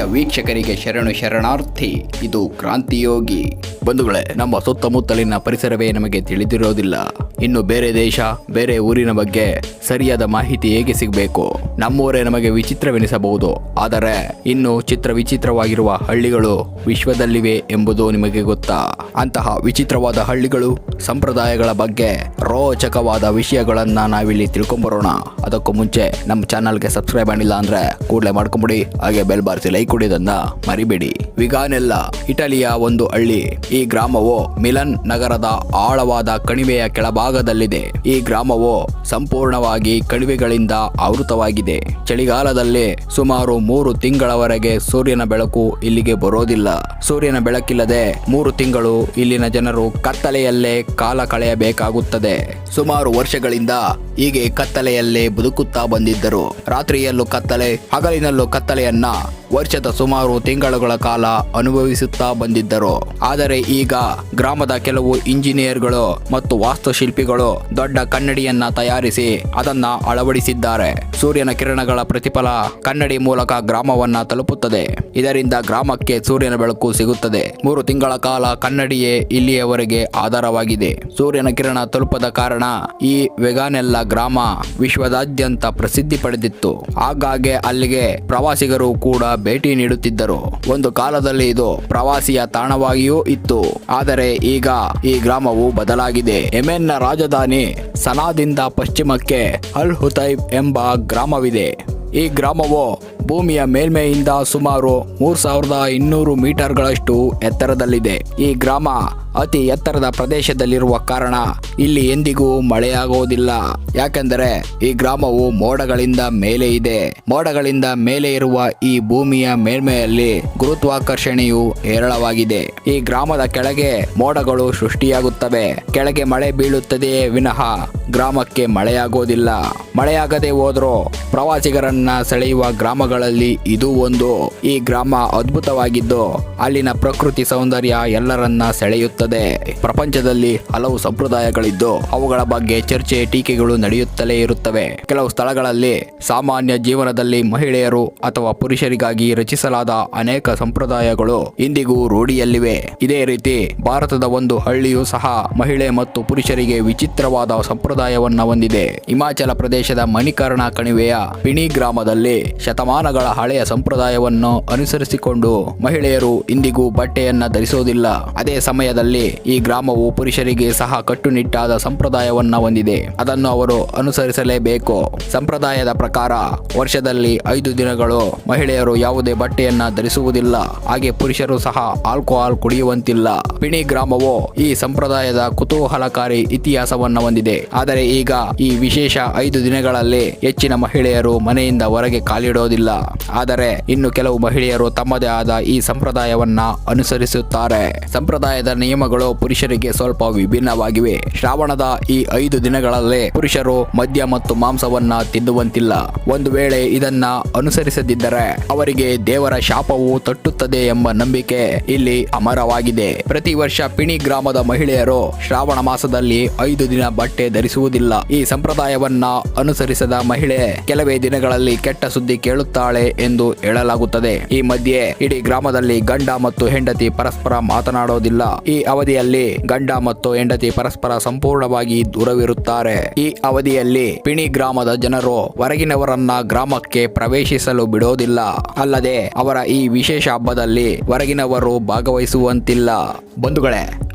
ಪ್ರಿಯ ವೀಕ್ಷಕರಿಗೆ ಶರಣು ಶರಣಾರ್ಥಿ, ಇದು ಕ್ರಾಂತಿಯೋಗಿ ಬಂಧುಗಳೇ, ನಮ್ಮ ಸುತ್ತಮುತ್ತಲಿನ ಪರಿಸರವೇ ನಮಗೆ ತಿಳಿದಿರೋದಿಲ್ಲ. ಇನ್ನು ಬೇರೆ ದೇಶ, ಬೇರೆ ಊರಿನ ಬಗ್ಗೆ ಸರಿಯಾದ ಮಾಹಿತಿ ಹೇಗೆ ಸಿಗಬೇಕು? ನಮ್ಮೂರೇ ನಮಗೆ ವಿಚಿತ್ರವೆನಿಸಬಹುದು. ಆದರೆ, ಇನ್ನು ಚಿತ್ರ ವಿಚಿತ್ರವಾಗಿರುವ ಹಳ್ಳಿಗಳು ವಿಶ್ವದಲ್ಲಿವೆ ಎಂಬುದು ನಿಮಗೆ ಗೊತ್ತಾ? ಅಂತಹ ವಿಚಿತ್ರವಾದ ಹಳ್ಳಿಗಳು ಸಂಪ್ರದಾಯಗಳ ಬಗ್ಗೆ ರೋಚಕವಾದ ವಿಷಯಗಳನ್ನ ನಾವಿಲ್ಲಿ ತಿಳ್ಕೊಂಬರೋಣ. ಅದಕ್ಕೂ ಮುಂಚೆ ನಮ್ಮ ಚಾನಲ್ಗೆ ಸಬ್ಸ್ಕ್ರೈಬ್ ಮಾಡಿಲ್ಲ ಅಂದ್ರೆ ಕೂಡಲೇ ಮಾಡ್ಕೊಂಬಿಡಿ. ಹಾಗೆ ಬೆಲ್ ಬಾರಿಸಿ ಲೈಕ್ ಕೊಡೋದನ್ನ ಮರಿಬೇಡಿ. ವಿಗಾನೆಲ್ಲ ಇಟಲಿಯ ಒಂದು ಹಳ್ಳಿ. ಈ ಗ್ರಾಮವು ಮಿಲನ್ ನಗರದ ಆಳವಾದ ಕಣಿವೆಯ ಕೆಳಭಾಗದಲ್ಲಿದೆ. ಈ ಗ್ರಾಮವು ಸಂಪೂರ್ಣವಾಗಿ ಕಣಿವೆಗಳಿಂದ ಆವೃತವಾಗಿದೆ. ಚಳಿಗಾಲದಲ್ಲಿ ಸುಮಾರು ಮೂರು ತಿಂಗಳವರೆಗೆ ಸೂರ್ಯನ ಬೆಳಕು ಇಲ್ಲಿಗೆ ಬರೋದಿಲ್ಲ. ಸೂರ್ಯನ ಬೆಳಕಿಲ್ಲದೆ ಮೂರು ತಿಂಗಳು ಇಲ್ಲಿನ ಜನರು ಕತ್ತಲೆಯಲ್ಲೇ ಕಾಲ ಕಳೆಯಬೇಕಾಗುತ್ತದೆ. ಸುಮಾರು ವರ್ಷಗಳಿಂದ ಹೀಗೆ ಕತ್ತಲೆಯಲ್ಲೇ ಬದುಕುತ್ತಾ ಬಂದಿದ್ದರು. ರಾತ್ರಿಯಲ್ಲೂ ಕತ್ತಲೆ, ಹಗಲಿನಲ್ಲೂ ಕತ್ತಲೆಯನ್ನ ವರ್ಷದ ಸುಮಾರು ತಿಂಗಳುಗಳ ಕಾಲ ಅನುಭವಿಸುತ್ತಾ ಬಂದಿದ್ದರು. ಆದರೆ ಈಗ ಗ್ರಾಮದ ಕೆಲವು ಇಂಜಿನಿಯರ್ಗಳು ಮತ್ತು ವಾಸ್ತುಶಿಲ್ಪಿಗಳು ದೊಡ್ಡ ಕನ್ನಡಿಯನ್ನ ತಯಾರಿಸಿ ಅದನ್ನ ಅಳವಡಿಸಿದ್ದಾರೆ. ಸೂರ್ಯನ ಕಿರಣಗಳ ಪ್ರತಿಫಲ ಕನ್ನಡಿ ಮೂಲಕ ಗ್ರಾಮವನ್ನ ತಲುಪುತ್ತದೆ. ಇದರಿಂದ ಗ್ರಾಮಕ್ಕೆ ಸೂರ್ಯನ ಬೆಳಕು ಸಿಗುತ್ತದೆ. ಮೂರು ತಿಂಗಳ ಕಾಲ ಕನ್ನಡಿಯೇ ಇಲ್ಲಿಯವರೆಗೆ ಆಧಾರವಾಗಿದೆ. ಸೂರ್ಯನ ಕಿರಣ ತಲುಪದ ಕಾರಣ ಈ ವೆಗಾನೆಲ್ಲ ಗ್ರಾಮ ವಿಶ್ವದಾದ್ಯಂತ ಪ್ರಸಿದ್ಧಿ ಪಡೆದಿತ್ತು. ಆಗಾಗ್ಗೆ ಅಲ್ಲಿಗೆ ಪ್ರವಾಸಿಗರು ಕೂಡ ಭೇಟಿ ನೀಡುತ್ತಿದ್ದರು. ಒಂದು ಕಾಲದಲ್ಲಿ ಇದು ಪ್ರವಾಸಿಯ ತಾಣವಾಗಿಯೂ ಇತ್ತು. ಆದರೆ ಈಗ ಈ ಗ್ರಾಮವು ಬದಲಾಗಿದೆ. ಯೆಮೆನ್ನ ರಾಜಧಾನಿ ಸನಾದಿಂದ ಪಶ್ಚಿಮಕ್ಕೆ ಅಲ್ ಹುತೈಬ್ ಎಂಬ ಗ್ರಾಮವಿದೆ. ಈ ಗ್ರಾಮವು ಭೂಮಿಯ ಮೇಲ್ಮೈಯಿಂದ ಸುಮಾರು ಮೂರ್ ಸಾವಿರದ ಇನ್ನೂರು ಮೀಟರ್ಗಳಷ್ಟು ಎತ್ತರದಲ್ಲಿದೆ. ಈ ಗ್ರಾಮ ಅತಿ ಎತ್ತರದ ಪ್ರದೇಶದಲ್ಲಿರುವ ಕಾರಣ ಇಲ್ಲಿ ಎಂದಿಗೂ ಮಳೆಯಾಗುವುದಿಲ್ಲ. ಯಾಕೆಂದರೆ ಈ ಗ್ರಾಮವು ಮೋಡಗಳಿಂದ ಮೇಲೆ ಇದೆ. ಮೋಡಗಳಿಂದ ಮೇಲೆ ಇರುವ ಈ ಭೂಮಿಯ ಮೇಲ್ಮೆಯಲ್ಲಿ ಗುರುತ್ವಾಕರ್ಷಣೆಯು ಹೇರಳವಾಗಿದೆ. ಈ ಗ್ರಾಮದ ಕೆಳಗೆ ಮೋಡಗಳು ಸೃಷ್ಟಿಯಾಗುತ್ತವೆ. ಕೆಳಗೆ ಮಳೆ ಬೀಳುತ್ತದೆಯೇ ವಿನಃ ಗ್ರಾಮಕ್ಕೆ ಮಳೆಯಾಗೋದಿಲ್ಲ. ಮಳೆಯಾಗದೆ ಹೋದ್ರೂ ಪ್ರವಾಸಿಗರನ್ನ ಸೆಳೆಯುವ ಗ್ರಾಮಗಳಲ್ಲಿ ಇದು ಒಂದು. ಈ ಗ್ರಾಮ ಅದ್ಭುತವಾಗಿದ್ದು, ಅಲ್ಲಿನ ಪ್ರಕೃತಿ ಸೌಂದರ್ಯ ಎಲ್ಲರನ್ನ ಸೆಳೆಯುತ್ತದೆ. ಪ್ರಪಂಚದಲ್ಲಿ ಹಲವು ಸಂಪ್ರದಾಯಗಳಿದ್ದು, ಅವುಗಳ ಬಗ್ಗೆ ಚರ್ಚೆ, ಟೀಕೆಗಳು ನಡೆಯುತ್ತಲೇ ಇರುತ್ತವೆ. ಕೆಲವು ಸ್ಥಳಗಳಲ್ಲಿ ಸಾಮಾನ್ಯ ಜೀವನದಲ್ಲಿ ಮಹಿಳೆಯರು ಅಥವಾ ಪುರುಷರಿಗಾಗಿ ರಚಿಸಲಾದ ಅನೇಕ ಸಂಪ್ರದಾಯಗಳು ಇಂದಿಗೂ ರೂಢಿಯಲ್ಲಿವೆ. ಇದೇ ರೀತಿ ಭಾರತದ ಒಂದು ಹಳ್ಳಿಯೂ ಸಹ ಮಹಿಳೆ ಮತ್ತು ಪುರುಷರಿಗೆ ವಿಚಿತ್ರವಾದ ಸಂಪ್ರದಾಯವನ್ನ ಹೊಂದಿದೆ. ಹಿಮಾಚಲ ಪ್ರದೇಶದ ಮಣಿಕರ್ಣ ಕಣಿವೆಯ ಪಿಣಿ ಗ್ರಾಮದಲ್ಲಿ ಶತಮಾನಗಳ ಹಳೆಯ ಸಂಪ್ರದಾಯವನ್ನು ಅನುಸರಿಸಿಕೊಂಡು ಮಹಿಳೆಯರು ಇಂದಿಗೂ ಬಟ್ಟೆಯನ್ನ ಧರಿಸೋದಿಲ್ಲ. ಅದೇ ಸಮಯದಲ್ಲಿ ಈ ಗ್ರಾಮವು ಪುರುಷರಿಗೆ ಸಹ ಕಟ್ಟುನಿಟ್ಟಾದ ಸಂಪ್ರದಾಯವನ್ನ ಹೊಂದಿದೆ. ಅದನ್ನು ಅವರು ಅನುಸರಿಸಲೇಬೇಕು. ಸಂಪ್ರದಾಯದ ಪ್ರಕಾರ ವರ್ಷದಲ್ಲಿ ಐದು ದಿನಗಳು ಮಹಿಳೆಯರು ಯಾವುದೇ ಬಟ್ಟೆಯನ್ನ ಧರಿಸುವುದಿಲ್ಲ. ಹಾಗೆ ಪುರುಷರು ಸಹ ಆಲ್ಕೋಹಾಲ್ ಕುಡಿಯುವಂತಿಲ್ಲ. ಪಿಣಿ ಗ್ರಾಮವು ಈ ಸಂಪ್ರದಾಯದ ಕುತೂಹಲಕಾರಿ ಇತಿಹಾಸವನ್ನ ಹೊಂದಿದೆ. ಆದರೆ ಈಗ ಈ ವಿಶೇಷ ಐದು ದಿನಗಳಲ್ಲಿ ಹೆಚ್ಚಿನ ಮಹಿಳೆಯರು ಮನೆಯಿಂದ ಹೊರಗೆ ಕಾಲಿಡೋದಿಲ್ಲ. ಆದರೆ ಇನ್ನು ಕೆಲವು ಮಹಿಳೆಯರು ತಮ್ಮದೇ ಆದ ಈ ಸಂಪ್ರದಾಯವನ್ನ ಅನುಸರಿಸುತ್ತಾರೆ. ಸಂಪ್ರದಾಯದ ನಿಯಮಗಳು ಪುರುಷರಿಗೆ ಸ್ವಲ್ಪ ವಿಭಿನ್ನವಾಗಿವೆ. ಶ್ರಾವಣದ ಈ ಐದು ದಿನಗಳಲ್ಲಿ ಪುರುಷರು ಮದ್ಯ ಮತ್ತು ಮಾಂಸವನ್ನ ತಿನ್ನುವಂತಿಲ್ಲ. ಒಂದು ವೇಳೆ ಇದನ್ನ ಅನುಸರಿಸದಿದ್ದರೆ ಅವರಿಗೆ ದೇವರ ಶಾಪವು ತಟ್ಟುತ್ತದೆ ಎಂಬ ನಂಬಿಕೆ ಇಲ್ಲಿ ಅಮರವಾಗಿದೆ. ಪ್ರತಿ ವರ್ಷ ಪಿಣಿ ಗ್ರಾಮದ ಮಹಿಳೆಯರು ಶ್ರಾವಣ ಮಾಸದಲ್ಲಿ ಐದು ದಿನ ಬಟ್ಟೆ ಧರಿಸುವುದಿಲ್ಲ. ಈ ಸಂಪ್ರದಾಯವನ್ನ ಅನುಸರಿಸದ ಮಹಿಳೆ ಕೆಲವೇ ದಿನಗಳಲ್ಲಿ ಕೆಟ್ಟ ಸುದ್ದಿ ಕೇಳುತ್ತಾಳೆ ಎಂದು ಹೇಳಲಾಗುತ್ತದೆ. ಈ ಮಧ್ಯೆ ಇಡೀ ಗ್ರಾಮದಲ್ಲಿ ಗಂಡ ಮತ್ತು ಹೆಂಡತಿ ಪರಸ್ಪರ ಮಾತನಾಡೋದಿಲ್ಲ. ಈ ಅವಧಿಯಲ್ಲಿ ಗಂಡ ಮತ್ತು ಹೆಂಡತಿ ಪರಸ್ಪರ ಸಂಪೂರ್ಣವಾಗಿ ದೂರವಿರುತ್ತಾರೆ. ಈ ಅವಧಿಯಲ್ಲಿ ಪಿಣಿ ಗ್ರಾಮದ ಜನರು ಹೊರಗಿನವರನ್ನ ಗ್ರಾಮಕ್ಕೆ ಪ್ರವೇಶಿಸಲು ಬಿಡೋದಿಲ್ಲ. ಅಲ್ಲದೆ ಅವರ ಈ ವಿಶೇಷ ಹಬ್ಬದಲ್ಲಿ ಹೊರಗಿನವರು ಭಾಗವಹಿಸುವಂತಿಲ್ಲ. ಬಂಧುಗಳೇ